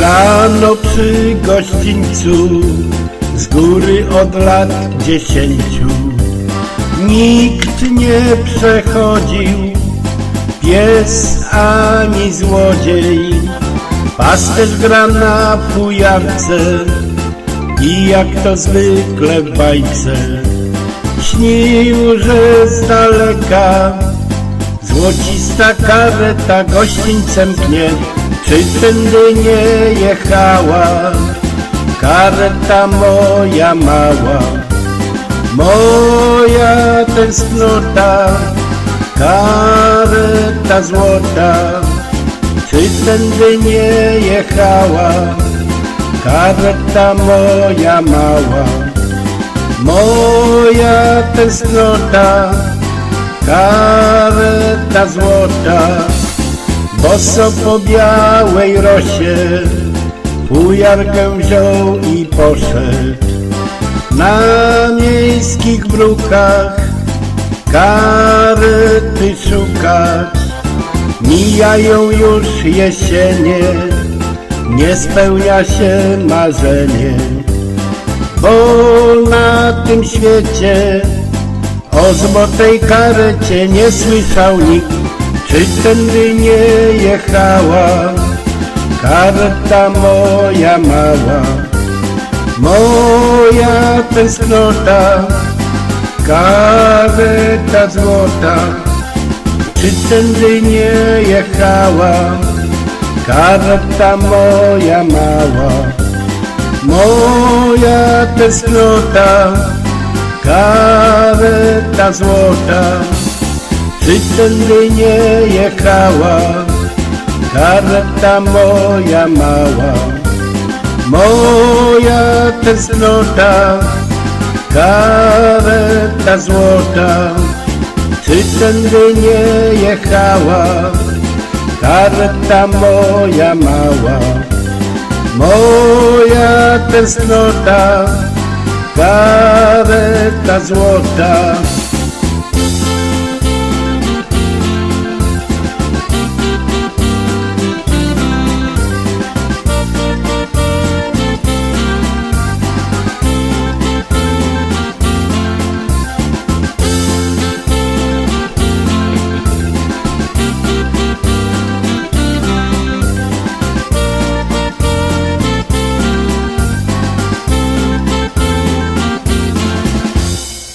Rano przy gościńcu z góry od lat dziesięciu. Nikt nie przechodził, pies ani złodziej. Pasterz gra na fujarce i jak to zwykle w bajce. Śnił, że z daleka Złocista kareta gościńcem pnie, czy tędy nie jechała? Kareta moja mała, moja tęsknota, kareta złota, czy tędy nie jechała? Kareta moja mała, moja tęsknota, kareta złota, boso po białej rosie, fujarkę wziął i poszedł. Na miejskich brukach karety szukać, mijają już jesienie, nie spełnia się marzenie, bo na tym świecie o złotej karecie nie słyszał nikt, czy tędy nie jechała kareta moja mała, moja tęsknota, kareta złota, czy tędy nie jechała kareta moja mała, moja tęsknota, kareta złota, czy tędy nie jechała kareta moja mała, moja tęsknota, kareta złota, czy tędy nie jechała kareta moja mała, moja tęsknota, kareta złota,